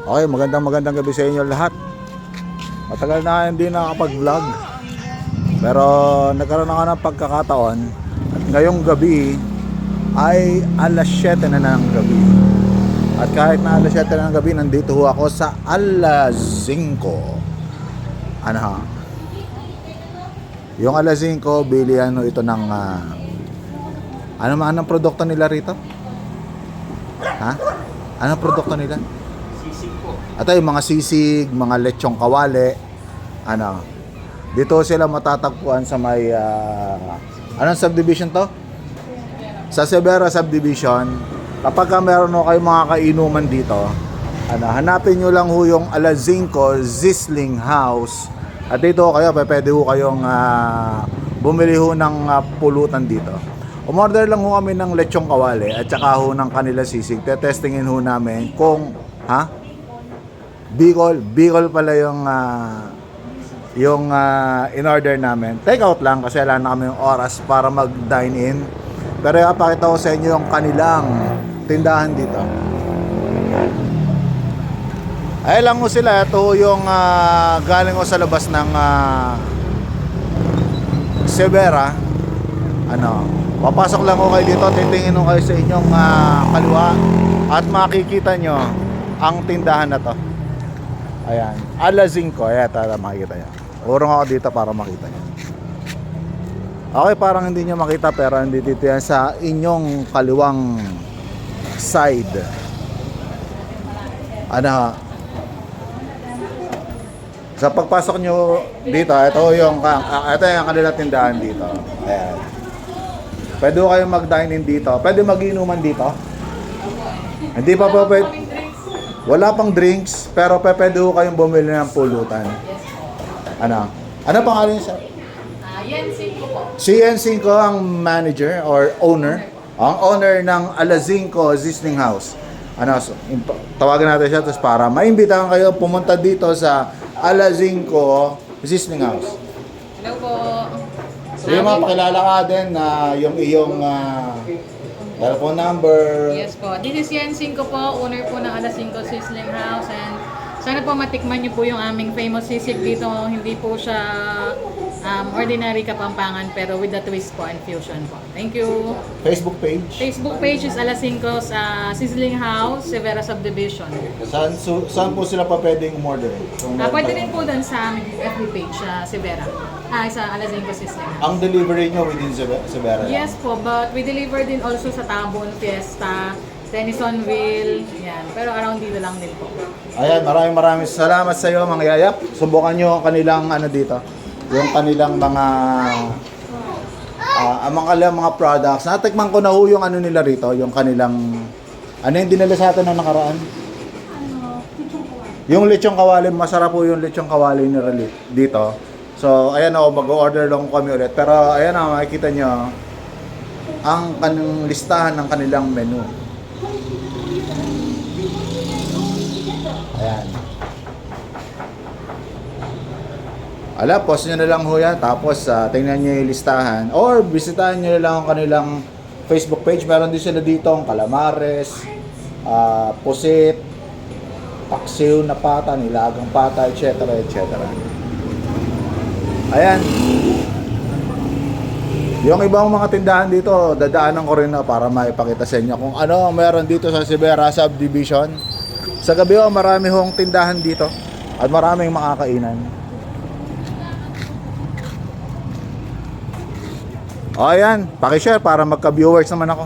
Okay, magandang magandang gabi sa inyo lahat. Matagal na hindi nakapag-vlog. Pero nagkaroon ako ng pagkakataon at ngayong gabi ay alas 7 na ng gabi. At kahit na alas 7 na ng gabi, nandito ho ako sa alas 5. Ano ha? Yung alas 5, bilihan ho ito ng... ah, ano man anong produkto nila rito? Ha? Anong produkto nila? Ito yung mga sisig, mga lechong kawali. Ano? Dito sila matatagpuan sa may ah, anong subdivision to? Sa Severa subdivision. Kapag ka meron ho kayong mga kainuman dito, ano, hanapin nyo lang ho yung Alazinco Zisling House. At dito kayo, pwede ho kayong ah, bumili ho ng ah, pulutan dito. Umorder lang ho kami ng lechong kawali at saka ho ng kanila sisig. Tetestingin ho namin kung, ha? Bicol, Bicol pala yung ah, yung ah, in-order namin. Take out lang kasi wala na kami yung oras para mag-dine in. Pero ipakita ko sa inyo yung kanilang tindahan dito. Ay lang mo sila. Ito yung ah, galing ko sa labas ng ah, Severa. Ano, papasok lang ko kayo dito. Titingin ko kayo sa inyong ah, kaliwa. At makikita nyo ang tindahan na to. Ayan. Alazingco. Ayan, tara makikita nyo. Urong ako dito para makita nyo. Okay, parang hindi nyo makita pero hindi dito yan sa inyong kaliwang side. Ano? Sa pagpasok nyo dito, ito yung, ah, ito yung kanila tindahan dito. Ayan. Pwede ko kayong mag-dine in dito. Pwede mag-inuman dito. Hindi pa po pwede. Wala pang drinks, pero pe- pwede ko kayong bumili ng pulutan. Ano? Ano pangalan niya? yan, ko po. Si N5 ang manager or owner. Ang owner ng Alazinco Zisling House. Ano, so, tawagan natin siya tapos para maimbitahan kayo pumunta dito sa Alazinco Zisling House. Hello po. So yung mga pakilala ka din na yung iyong ah, telephone number. Yes po. This is Yan ko po, owner po ng Alas 5 Sizzling House. And sana po matikman niyo po yung aming famous sisig dito. Hindi po siya um, ordinary kapampangan pero with the twist po and fusion po. Thank you. Facebook page. Facebook page is Alas 5 uh, Sizzling House, Severa Subdivision. Saan, su- saan po sila pa pwedeng umorder? Kung Ah, meron pwede kayo. rin po doon sa aming FB page, sa Severa. Ah, sa Alas 5 Sizzling House. Ang delivery nyo within Severa? Yes po, but we deliver din also sa Tabon, Fiesta, Tenisonville, yan. Pero around dito lang din po. Ayan, maraming maraming salamat sa iyo mga yayap. Subukan nyo ang kanilang ano dito. Yung kanilang mga ah ang mga kanilang mga products. Natikman ko na ho yung ano nila rito, yung kanilang ano yung dinala sa atin na nakaraan? Yung lechong kawali, masarap po yung lechong kawali nila li- dito. So, ayan ako, mag-order lang kami ulit. Pero, ayan ako, makikita nyo, ang kanang listahan ng kanilang menu. Ayan. Ala, post nyo na lang ho yan. Tapos, ah, tingnan nyo yung listahan. Or, bisitahin nyo na lang ang kanilang Facebook page. Meron din sila dito ang calamares, ah, pusit, paksiw na pata, nilagang pata, etc. etc. Ayan. Yung ibang mga tindahan dito, dadaanan ko rin para maipakita sa inyo kung ano ang meron dito sa Sibera Subdivision. Sa gabi ho, marami hong tindahan dito at maraming makakainan. O ayan, pakishare para magka-viewers naman ako.